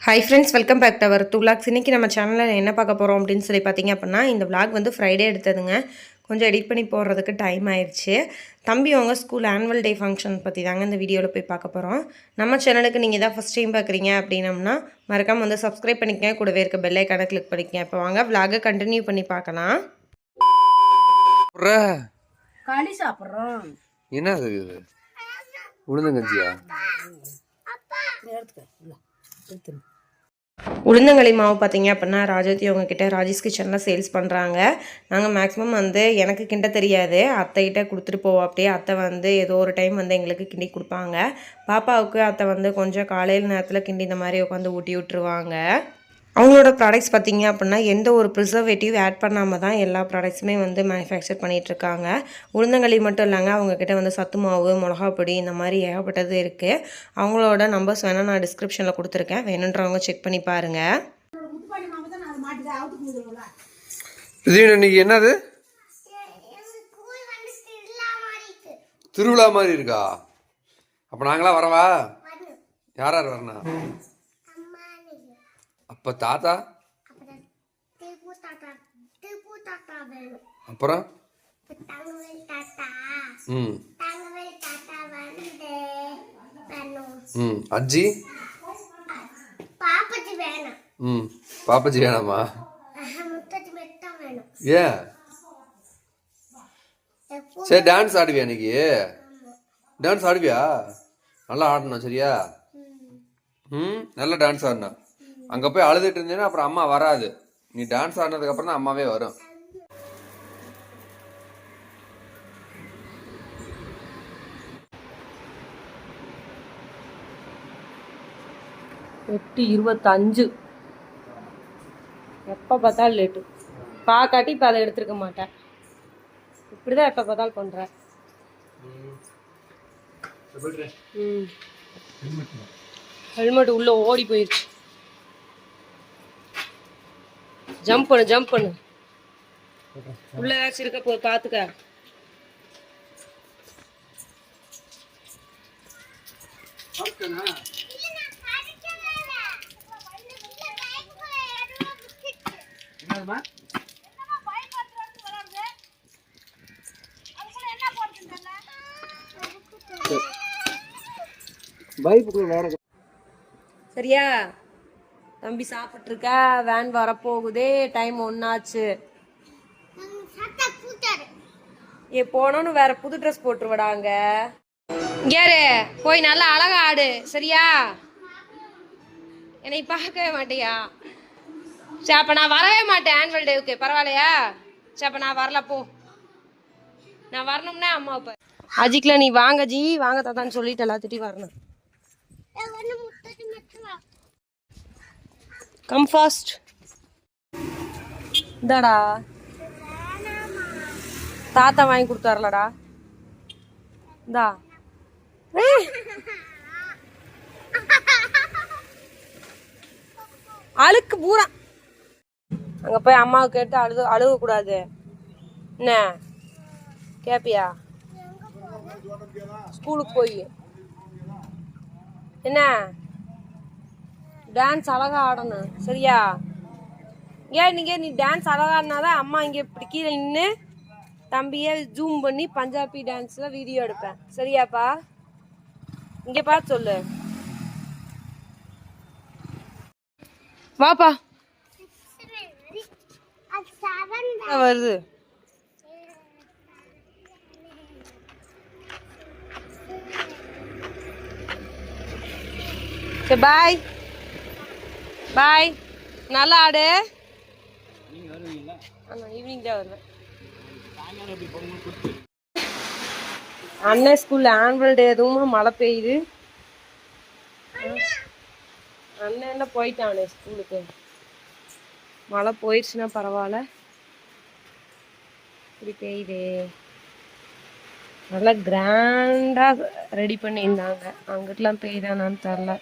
Hi friends welcome back to our two logs இன்றைக்கி நம்ம சேனலில் என்ன பார்க்க போகிறோம் அப்படின்னு சொல்லி பார்த்தீங்க அப்படின்னா இந்த vlog வந்து ஃப்ரைடே எடுத்ததுங்க. கொஞ்சம் எடிட் பண்ணி போடுறதுக்கு டைம் ஆயிடுச்சு தம்பி அவங்க ஸ்கூல் ஆனுவல் டே ஃபங்க்ஷன் பற்றி தாங்க இந்த வீடியோவில் போய் பார்க்க போகிறோம் நம்ம சேனலுக்கு நீங்கள் தான் ஃபஸ்ட் டைம் பார்க்குறீங்க அப்படின்னம்னா மறக்காம வந்து சப்ஸ்கிரைப் பண்ணிக்கங்க. கூடவே இருக்க பெல் ஐக்கானை கிளிக் பண்ணிக்கங்க. இப்போ வாங்க vlog கண்டினியூ பண்ணி பார்க்கலாம். களி சாப்பிட்றோம். என்ன உளுந்தங்கஞ்சியா? உளுந்தங்களி மாவு பார்த்தீங்க அப்படின்னா ராஜாத்தி அவங்கக்கிட்ட ராஜேஷ் கிச்சனில் சேல்ஸ் பண்ணுறாங்க நாங்கள் மேக்ஸிமம் வந்து எனக்கு கிண்ட தெரியாது. அத்தைகிட்ட கொடுத்துட்டு போவோம் அப்படியே அத்தை வந்து ஏதோ ஒரு டைம் வந்து எங்களுக்கு கிண்டி கொடுப்பாங்க. பாப்பாவுக்கு அத்தை வந்து கொஞ்சம் காலையில் நேரத்தில் கிண்டி இந்த மாதிரி உட்காந்து ஊட்டி விட்டுருவாங்க. அவங்களோட ப்ராடக்ட்ஸ் பார்த்தீங்க அப்படின்னா எந்த ஒரு ப்ரிசர்வேட்டிவ் ஆட் பண்ணாமல் தான் எல்லா ப்ராடக்ட்ஸுமே வந்து மேனுஃபேக்சர் பண்ணிகிட்ருக்காங்க உளுந்தங்களி மட்டும் இல்லைங்க அவங்கக்கிட்ட வந்து சத்து மாவு மிளகா பொடி இந்த மாதிரி ஏகப்பட்டது இருக்குது அவங்களோட நம்பர்ஸ் வேணால் நான் டிஸ்கிரிப்ஷனில் கொடுத்துருக்கேன். வேணுன்றவங்க செக் பண்ணி பாருங்கள் இது இன்னைக்கு என்னது? திருவிழா மாதிரி இருக்கா? அப்போ நாங்களாம் வரவா? யார் யார் வரணும்? அப்ப தாத்தா அப்புறம்? ம். ம். அஜி? ம். பாப்பாஜி வேணாமா? ஏன்? சரி டான்ஸ் ஆடுவியா இன்னைக்கு? டான்ஸ் ஆடுவியா? நல்லா ஆடணும் சரியா? ம். நல்லா டான்ஸ் ஆடணும். அங்கே போய் அழுதுட்டு இருந்தீங்கன்னா அப்புறம் அம்மா வராது. நீ டான்ஸ் ஆடினதுக்கு அப்புறம் தான் அம்மாவே வரும். எட்டு இருபத்தஞ்சு. எப்போ பார்த்தாலும் லேட்டு பார்க்காட்டி இப்போ அதை எடுத்துருக்க மாட்டேன். இப்படி தான் எப்போ பார்த்தாலும் பண்ணுறேன் ம். ஹெல்மெட் உள்ளே ஓடி போயிடுச்சு ஜம்ப் பண்ணு ஜம்ப் பண்ணு. உள்ள ஏதாச்சும் இருக்க போ பார்த்துக்க சரியா? தம்பி சாப்பிட்ருக்க வேன் வரப்போகுதே டைம் ஒன்னாச்சு ஏ போனோன்னு வேற புது ட்ரெஸ் போட்டுருவடாங்க கேரு போய் நல்லா அழகா ஆடு சரியா? என்னை பார்க்கவே மாட்டியா? சரி அப்போ நான் வரவே மாட்டேன் ஆனுவல் டேவுக்கு பரவாயில்லையா? சரி அப்போ நான் வரல போ. நான் வரணும்னா அம்மா இப்போ அஜிக்கில் நீ வாங்க ஜி. வாங்க தாத்தான்னு சொல்லிட்டு எல்லாத்துட்டையும் வரணும். கம் ஃபாஸ்ட் இந்தாடா. தாத்தா வாங்கி கொடுத்தாருலடா இந்தா. அழுக்கு பூரா. அங்க போய் அம்மாவை கேட்டு அழுது அழுக கூடாது என்ன? கேப்பியா? ஸ்கூலுக்கு போய். என்ன? டான்ஸ் அழகா ஆடணும். சரியா? ஏன் நீங்கள் நீ டான்ஸ் அழகா ஆடினாதான் அம்மா இங்கே இப்படி கீழே நின்று தம்பியை ஜூம் பண்ணி பஞ்சாபி டான்ஸில் வீடியோ எடுப்பேன். சரியாப்பா? இங்கே பார்த்து சொல்லு. வாப்பா. வருது. சரி பாய் பாய். நல்லா ஆடு. ஆமா ஈவினிங் தான் வருவேன். அண்ணன் ஸ்கூல்ல ஆனுவல் டே எதுவும் மழை பெய்யுது. அண்ணன் என்ன போயிட்டானே ஸ்கூலுக்கு மழை போயிடுச்சுன்னா பரவாயில்ல. இப்படி பெய்யுது. நல்லா கிராண்டாக ரெடி பண்ணியிருந்தாங்க. அங்கிட்டலாம் பெய்யுதானான்னு தெரில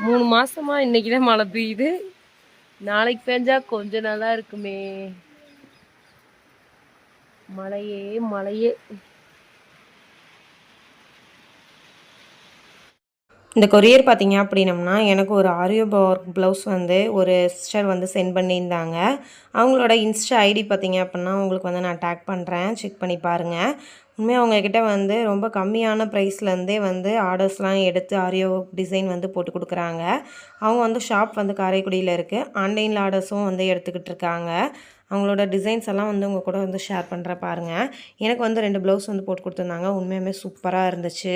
மூணு மாசமா இன்னைக்குதான் மழை பெய்யுது. நாளைக்கு பெஞ்சா கொஞ்சம் நல்லா இருக்குமே. மழையே மழையே. இந்த கொரியர் பார்த்தீங்க அப்படின்னம்னா எனக்கு ஒரு ஆரியோ ஒர்க் ப்ளவுஸ் வந்து ஒரு சிஸ்டர் வந்து சென்ட் பண்ணியிருந்தாங்க. அவங்களோட இன்ஸ்டா ஐடி பார்த்தீங்க அப்படின்னா உங்களுக்கு வந்து நான் டேக் பண்ணுறேன் செக் பண்ணி பாருங்கள் உண்மையாக அவங்கக்கிட்ட வந்து ரொம்ப கம்மியான ப்ரைஸ்லேருந்தே வந்து ஆர்டர்ஸ்லாம் எடுத்து ஆரியோ டிசைன் வந்து போட்டு கொடுக்குறாங்க. அவங்க வந்து ஷாப் வந்து காரைக்குடியில் இருக்குது ஆன்லைனில் ஆர்டர்ஸும் வந்து எடுத்துக்கிட்டு இருக்காங்க. அவங்களோட டிசைன்ஸ் எல்லாம் வந்து உங்கள் கூட வந்து ஷேர் பண்ணுறேன் பாருங்கள் எனக்கு வந்து ரெண்டு ப்ளவுஸ் வந்து போட்டு கொடுத்துருந்தாங்க. உண்மையுமே சூப்பராக இருந்துச்சு.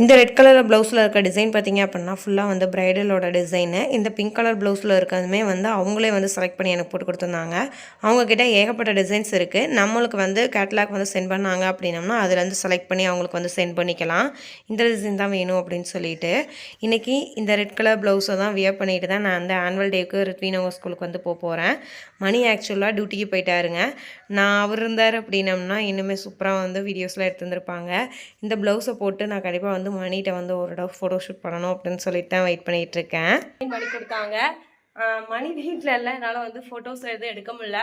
இந்த ரெட் கலர் ப்ளவுஸில் இருக்க டிசைன் பார்த்திங்க அப்படின்னா ஃபுல்லாக வந்து ப்ரைடலோட டிசைனு இந்த பிங்க் கலர் ப்ளவுஸில் இருக்கிறதுமே வந்து அவங்களே வந்து செலக்ட் பண்ணி எனக்கு போட்டு கொடுத்துருந்தாங்க. அவங்கக்கிட்ட ஏகப்பட்ட டிசைன்ஸ் இருக்குது நம்மளுக்கு வந்து கேட்லாக் வந்து சென்ட் பண்ணாங்க அப்படின்னம்னா அதுலேருந்து செலக்ட் பண்ணி அவங்களுக்கு வந்து சென்ட் பண்ணிக்கலாம். இந்த டிசைன் தான் வேணும் அப்படின்னு சொல்லிட்டு. இன்றைக்கி இந்த ரெட் கலர் ப்ளவுஸை தான் வியர் பண்ணிட்டு தான் நான் அந்த ஆனுவல் டேக்கு ரித்வீனவங்க ஸ்கூலுக்கு வந்து போக போகிறேன் மணி ஆக்சுவலாக டியூட்டிக்கு போயிட்டாருங்க. நான் அவர் இருந்தார் அப்படின்னம்னா இன்னுமே சூப்பராக வந்து வீடியோஸ்லாம் எடுத்துருந்துருப்பாங்க. இந்த ப்ளவுஸை போட்டு நான் கண்டிப்பாக வந்து மணிகிட்ட வந்து ஒரு இடம் ஃபோட்டோ ஷூட் பண்ணணும் அப்படின்னு சொல்லிட்டு தான் வெயிட் பண்ணிகிட்டு இருக்கேன் பண்ணி கொடுத்தாங்க. மணி வீட்டில் இல்லை. என்னால் வந்து ஃபோட்டோஸ் எதுவும் எடுக்க முடியல.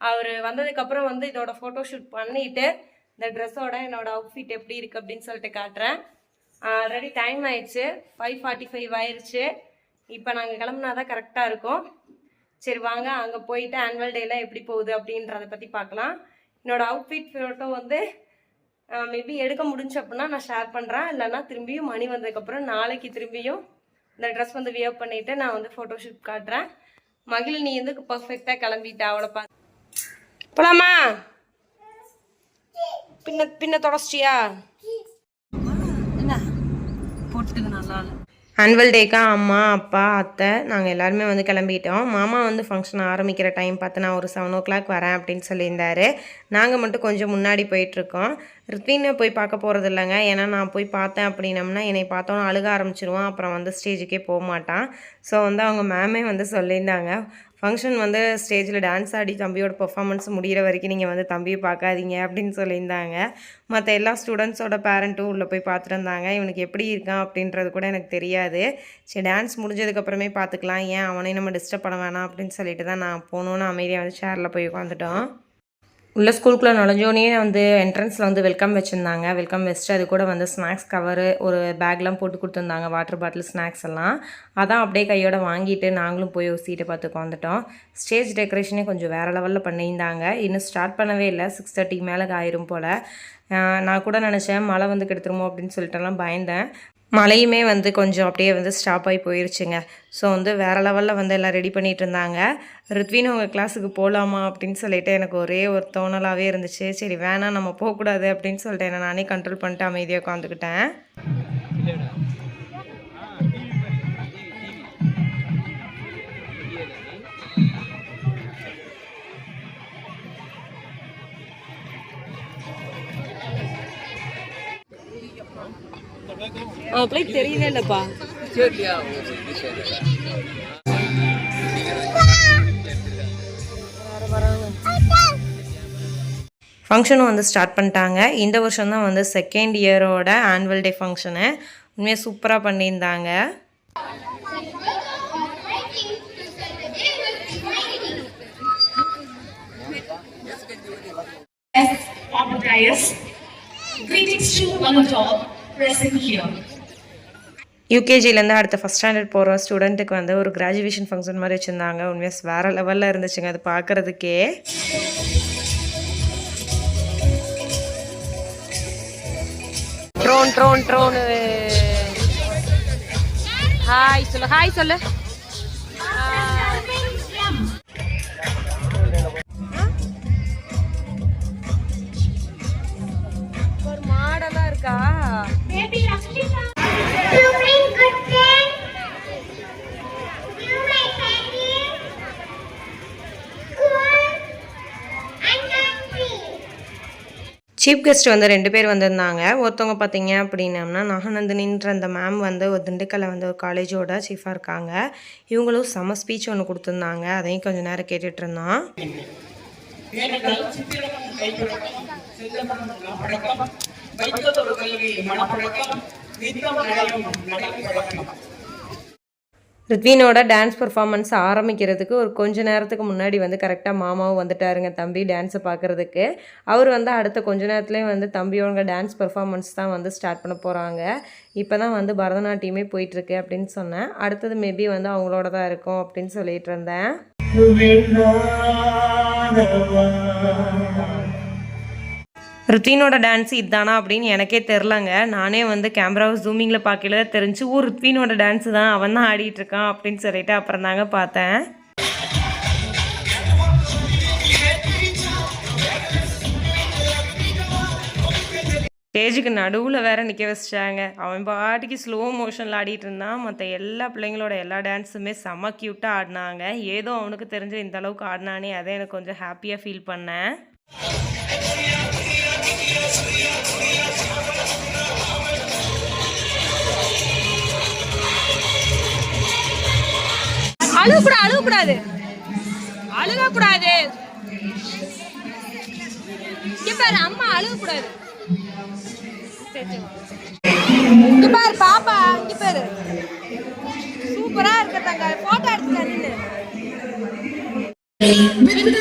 அவர் வந்ததுக்கப்புறம் வந்து இதோட ஃபோட்டோ ஷூட் பண்ணிட்டு இந்த ட்ரெஸ்ஸோட என்னோட அவுட்ஃபிட் எப்படி இருக்குது அப்படின்னு சொல்லிட்டு காட்டுறேன். ஆல்ரெடி டைம் ஆயிடுச்சு. ஃபைவ் ஃபார்ட்டி ஃபைவ் ஆயிடுச்சு இப்போ நாங்கள் கிளம்புனா தான் கரெக்டாக இருக்கும். சரி வாங்க. அங்கே போயிட்டு ஆனுவல் டேலாம் எப்படி போகுது அப்படின்றத பற்றி பார்க்கலாம். என்னோடய அவுட்ஃபிட் ஃபோட்டோ வந்து மேபி எடுக்க முடிஞ்சு அப்படின்னா நான் ஷேர் பண்ணுறேன் இல்லைன்னா திரும்பியும் மணி வந்ததுக்கப்புறம் நாளைக்கு திரும்பியும் இந்த ட்ரெஸ் வந்து வியர் பண்ணிவிட்டு நான் வந்து ஃபோட்டோஷூட் காட்டுறேன். மகிழ் நீ வந்து பர்ஃபெக்டாக கிளம்பிட்டா அவளை பா போலாமா? பின்ன பின்ன தொடச்சிட்டியா என்ன போட்டுக்கு நல்லா இல்லை ஆனுவல் டேக்கா அம்மா அப்பா அத்தை நாங்கள் எல்லாருமே வந்து கிளம்பிட்டோம். மாமா வந்து ஃபங்க்ஷன் ஆரம்பிக்கிற டைம் பார்த்து நான் ஒரு செவன் ஓ கிளாக் வரேன் அப்படின்னு சொல்லியிருந்தாரு. நாங்கள் மட்டும் கொஞ்சம் முன்னாடி போயிட்டுருக்கோம். ரித்வினை போய் பார்க்க போகிறது இல்லைங்க. ஏன்னா நான் போய் பார்த்தேன் அப்படின்னம்னா என்னை பார்த்தோன்னே அழுக ஆரம்பிச்சிருவான். அப்புறம் வந்து ஸ்டேஜுக்கே போக மாட்டான். ஸோ வந்து அவங்க மேமே வந்து சொல்லியிருந்தாங்க. ஃபங்க்ஷன் வந்து ஸ்டேஜில் டான்ஸ் ஆடி தம்பியோட பெர்ஃபார்மன்ஸ் முடிகிற வரைக்கும் நீங்கள் வந்து தம்பியை பார்க்காதீங்க அப்படின்னு சொல்லியிருந்தாங்க. மற்ற எல்லா ஸ்டூடெண்ட்ஸோட பேரண்ட்டும் உள்ளே போய் பார்த்துட்டு இருந்தாங்க இவனுக்கு எப்படி இருக்கான் அப்படின்றது கூட எனக்கு தெரியாது. சரி டான்ஸ் முடிஞ்சதுக்கப்புறமே பார்த்துக்கலாம். ஏன் அவனையும் நம்ம டிஸ்டர்ப் பண்ண வேணாம் அப்படின்னு சொல்லிட்டு தான் நான் போகணுன்னு அமைதியாக வந்து சேரில் போய் உட்காந்துட்டோம். உள்ள ஸ்கூலுக்குள்ளே நுழைஞ்சோடனே வந்து என்ட்ரன்ஸில் வந்து வெல்கம் வச்சுருந்தாங்க. வெல்கம் வச்சுட்டு அது கூட வந்து ஸ்நாக்ஸ் கவரு ஒரு பேக்லாம் போட்டு கொடுத்துருந்தாங்க. வாட்டர் பாட்டில் ஸ்நாக்ஸ் எல்லாம். அதான் அப்படியே கையோட வாங்கிட்டு நாங்களும் போய் ஒரு சீட்டை பார்த்து உட்காந்துட்டோம் ஸ்டேஜ் டெக்கரேஷனே கொஞ்சம் வேறு லெவலில் பண்ணியிருந்தாங்க. இன்னும் ஸ்டார்ட் பண்ணவே இல்லை. சிக்ஸ் தேர்ட்டிக்கு மேலே ஆயிரும் போல். நான் கூட நினச்சேன் மழை வந்து கெடுத்துருமோ அப்படின்னு சொல்லிட்டுலாம் பயந்தேன். மழையுமே வந்து கொஞ்சம் அப்படியே வந்து ஸ்டாப் ஆகி போயிருச்சுங்க. ஸோ வந்து வேறு லெவலில் வந்து எல்லாம் ரெடி பண்ணிகிட்டு இருந்தாங்க. ரித்வின் உங்கள் கிளாஸுக்கு போகலாமா அப்படின்னு சொல்லிட்டு எனக்கு ஒரே ஒரு தோணலாகவே இருந்துச்சு. சரி வேணாம் நம்ம போகக்கூடாது அப்படின்னு சொல்லிட்டு என்னை நானே கண்ட்ரோல் பண்ணிட்டு அமைதியாக உட்காந்துக்கிட்டேன். அப்படியே தெரியவே இல்லைப்பா ஃபங்க்ஷனும் வந்து ஸ்டார்ட் பண்ணிட்டாங்க இந்த வருஷம் தான் வந்து செகண்ட் இயரோட ஆனுவல் டே ஃபங்க்ஷனு உண்மையாக சூப்பராக பண்ணியிருந்தாங்க. Greetings to one and all present here. யூகேஜிலேருந்து அடுத்த ஃபஸ்ட் ஸ்டாண்டர்ட் போகிற ஸ்டூடெண்ட்டுக்கு வந்து ஒரு கிராஜுவேஷன் ஃபங்க்ஷன் மாதிரி வச்சுருந்தாங்க. உண்மையாக வேறு லெவலில் இருந்துச்சுங்க. அது பார்க்குறதுக்கே. ட்ரோன் ட்ரோன் ட்ரோனு ஹாய் சொல்லு. ஹாய் சொல்லு. ஒரு மாடலாக இருக்கா? சீஃப் கெஸ்ட் வந்து ரெண்டு பேர் வந்திருந்தாங்க. ஒருத்தவங்க பார்த்தீங்க அப்படின்னம்னா நாகநந்தினின்ற அந்த மேம் வந்து ஒரு திண்டுக்கல்லை வந்து ஒரு காலேஜோட சீஃபாக இருக்காங்க. இவங்களும் செம ஸ்பீச் ஒன்று கொடுத்துருந்தாங்க. அதையும் கொஞ்சம் நேரம் கேட்டுட்டு இருந்தோம் ரித்வினோட டான்ஸ் பெர்ஃபார்மன்ஸ் ஆரம்பிக்கிறதுக்கு ஒரு கொஞ்ச நேரத்துக்கு முன்னாடி வந்து கரெக்டாக மாமாவும் வந்துட்டாருங்க தம்பி டான்ஸை பார்க்குறதுக்கு அவர் வந்து அடுத்த கொஞ்ச நேரத்துலேயே வந்து தம்பியோட டான்ஸ் பெர்ஃபார்மன்ஸ் தான் வந்து ஸ்டார்ட் பண்ண போகிறாங்க இப்போ தான் வந்து பரதநாட்டியமே போயிட்டுருக்கு அப்படின்னு சொன்னேன். அடுத்தது மேபி வந்து அவங்களோட தான் இருக்கும் அப்படின்னு சொல்லிட்டு இருந்தேன். ருத்வினோட டான்ஸ் இதானா அப்படின்னு எனக்கே தெரிலங்க நானே வந்து கேமராவை ஜூமிங்கில் பார்க்கல. தெரிஞ்சு ஓ ருத்வினோட டான்ஸு தான். அவன் தான் ஆடிட்டு இருக்கான் அப்படின்னு சொல்லிட்டு அப்புறம் தாங்க பார்த்தேன். ஸ்டேஜுக்கு நடுவில் வேற நிற்க வச்சிட்டாங்க. அவன் பாட்டுக்கு ஸ்லோ மோஷனில் ஆடிட்டு இருந்தான். மற்ற எல்லா பிள்ளைங்களோட எல்லா டான்ஸுமே செம்ம க்யூட்டாக ஆடினாங்க. ஏதோ அவனுக்கு தெரிஞ்ச இந்த அளவுக்கு ஆடினானே அதை எனக்கு கொஞ்சம் ஹாப்பியாக ஃபீல் பண்ணேன். அழுகக்கூடா அழுகக்கூடாது. அழுகக்கூடாது. இங்க பாரு அம்மா அழுகக்கூடாது. இங்க பாரு பாப்பா இங்க பாரு. சூப்பரா இருக்க தங்க போட்டோ எடுத்துக்க நின்னு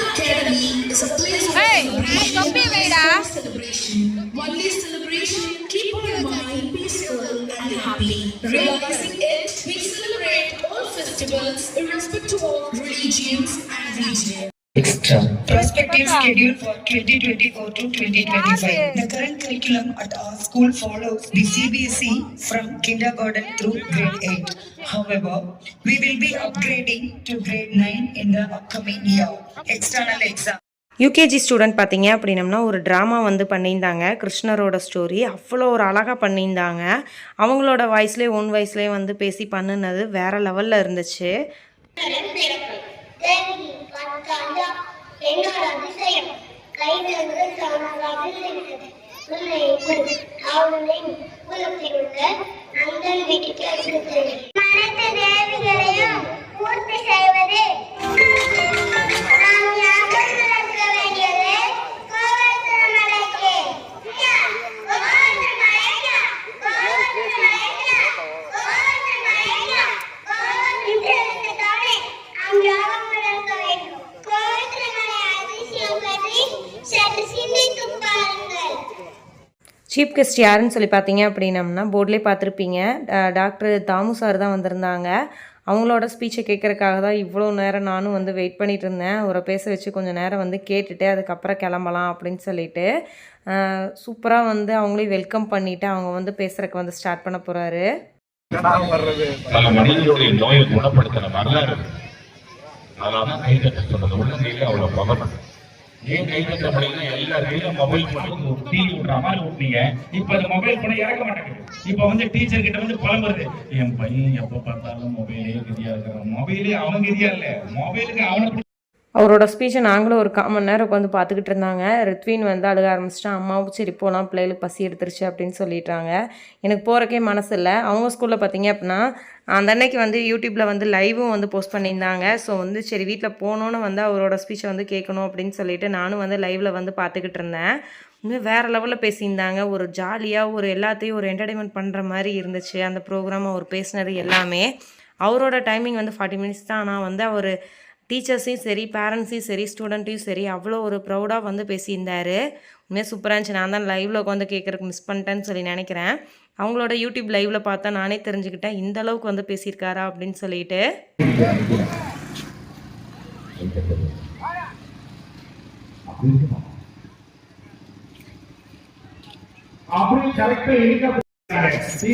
celebration. One day celebration, keep your mind peaceful and happy. Realizing it, we celebrate all festivals irrespective of religions and region. Extra. Prospective schedule for 2024 to 2025. The current curriculum at our school follows the CBSE from kindergarten through grade 8. However, we will be upgrading to grade 9 in the upcoming year. External exam. UKG student பார்த்தீங்க அப்படின்னம்னா ஒரு drama வந்து பண்ணியிருந்தாங்க. கிருஷ்ணரோட story அவ்வளோ ஒரு அழகாக பண்ணியிருந்தாங்க. அவங்களோட வாய்ஸ்லேயே ஓன் வாய்ஸ்லேயே வந்து பேசி பண்ணுனது வேற லெவலில் இருந்துச்சு. அனைத்து தேவிகளையும் பூர்த்தி செய்வது. சீஃப் கெஸ்ட் யாருன்னு சொல்லி பார்த்தீங்க அப்படின்னம்னா போர்ட்லேயே பார்த்துருப்பீங்க. டா- டாக்டர் தாமு சார் தான் வந்திருந்தாங்க. அவங்களோட ஸ்பீச்சை கேட்கறதுக்காக தான் இவ்வளோ நேரம் நானும் வந்து வெயிட் பண்ணிட்டு இருந்தேன். அவரை பேச வச்சு கொஞ்சம் நேரம் வந்து கேட்டுட்டு அதுக்கப்புறம் கிளம்பலாம் அப்படின்னு சொல்லிட்டு சூப்பராக வந்து அவங்களையும் வெல்கம் பண்ணிவிட்டு அவங்க வந்து பேசுகிறதுக்கு வந்து ஸ்டார்ட் பண்ண போகிறாரு பல மனிதர்களுடைய நோயை குணப்படுத்தின வரலாறு. இருக்கு. அதனாலதான் கை தட்ட சொன்னது. உள்ள கையில அவ்வளவு பகவன் ஏன் கை தட்ட எல்லார் கையில மொபைல் போட்டு ஒரு விடுற மாதிரி விட்டீங்க இப்ப அந்த மொபைல் போன இறக்க மாட்டேங்குது. இப்ப வந்து டீச்சர் கிட்ட வந்து புலம்புறது. என் பையன் எப்ப பார்த்தாலும் மொபைலே கதியா இருக்கிறான். மொபைலே அவன் கதியா இல்ல. மொபைலுக்கு அவனுக்கு அவரோட ஸ்பீச்சை நாங்களும் ஒரு கால் மணி நேரம் உட்காந்து பார்த்துக்கிட்டு இருந்தாங்க. ரித்வின் வந்து அழுக ஆரம்பிச்சிட்டான். அம்மாவும் சரி போகலாம் பிள்ளைகளுக்கு பசி எடுத்துருச்சு அப்படின்னு சொல்லிட்டாங்க. எனக்கு போகிறக்கே மனசு இல்லை. அவங்க ஸ்கூலில் பார்த்தீங்க அப்படின்னா அந்த அன்னைக்கு வந்து யூடியூப்பில் வந்து லைவும் வந்து போஸ்ட் பண்ணியிருந்தாங்க. ஸோ வந்து சரி வீட்டில் போனோன்னு வந்து அவரோட ஸ்பீச்சை வந்து கேட்கணும் அப்படின்னு சொல்லிட்டு நானும் வந்து லைவில் வந்து பார்த்துக்கிட்டு இருந்தேன். இன்னும் வேறு லெவலில் பேசியிருந்தாங்க. ஒரு ஜாலியாக ஒரு எல்லாத்தையும் ஒரு என்டர்டைன்மெண்ட் பண்ணுற மாதிரி இருந்துச்சு. அந்த ப்ரோக்ராம் அவர் பேசினது எல்லாமே. அவரோட டைமிங் வந்து ஃபார்ட்டி மினிட்ஸ் தான். ஆனால் வந்து அவர் டீச்சர்ஸையும் சரி பேரண்ட்ஸையும் சரி ஸ்டூடெண்ட்டையும் சரி அவ்வளோ ஒரு ப்ரௌடாக வந்து பேசியிருந்தாரு. உண்மையாக சூப்பராக இருந்துச்சு. நான் தான் லைவில் உட்காந்து கேட்குறக்கு மிஸ் பண்ணிட்டேன்னு சொல்லி நினைக்கிறேன். அவங்களோட யூடியூப் லைவில் பார்த்தா நானே தெரிஞ்சுக்கிட்டேன் இந்த அளவுக்கு வந்து பேசியிருக்காரா அப்படின்னு சொல்லிட்டு.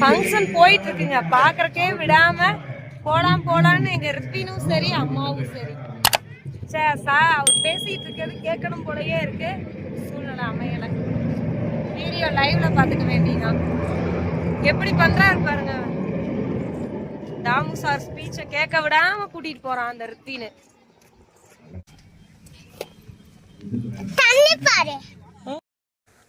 ஃபங்க்ஷன் போயிட்டு இருக்குங்க. பாக்குறக்கே விடாம போலாம் போலான்னு எங்க ரிப்பினும் சரி அம்மாவும் சரி. சே சார் அவர் பேசிட்டு இருக்கிறது கேட்கணும் போலயே இருக்கு. சூழ்நிலை அமையல. வீடியோ லைவ்ல பாத்துக்க வேண்டியதான் எப்படி பண்றாரு பாருங்க. தாமு சார் ஸ்பீச்சை கேட்க விடாம கூட்டிட்டு போறான் அந்த ரித்தின்னு.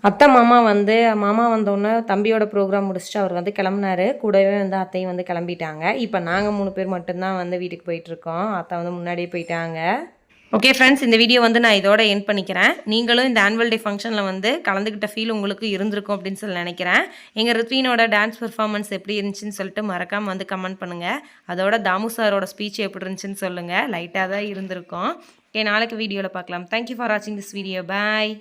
அத்தை மாமா வந்து மாமா வந்தோடனே தம்பியோட ப்ரோக்ராம் முடிச்சுட்டு அவர் வந்து கிளம்புனாரு. கூடவே வந்து அத்தையும் வந்து கிளம்பிட்டாங்க. இப்போ நாங்கள் மூணு பேர் மட்டும்தான் வந்து வீட்டுக்கு போயிட்டுருக்கோம் அத்தை வந்து முன்னாடியே போயிட்டாங்க. ஓகே ஃப்ரெண்ட்ஸ் இந்த வீடியோ வந்து நான் இதோட என் பண்ணிக்கிறேன். நீங்களும் இந்த ஆனுவல் டே ஃபங்க்ஷனில் வந்து கலந்துக்கிட்ட ஃபீல் உங்களுக்கு இருந்திருக்கும் அப்படின்னு சொல்லி நினைக்கிறேன். எங்கள் ரித்வீனோட டான்ஸ் பெர்ஃபார்மன்ஸ் எப்படி இருந்துச்சுன்னு சொல்லிட்டு மறக்காமல் வந்து கமெண்ட் பண்ணுங்கள் அதோட தாமு சாரோட ஸ்பீச் எப்படி இருந்துச்சுன்னு சொல்லுங்கள் லைட்டாக தான் இருந்திருக்கும். ஓகே நாளைக்கு வீடியோவில் பார்க்கலாம். தேங்க்யூ ஃபார் வாட்சிங் திஸ் வீடியோ பாய்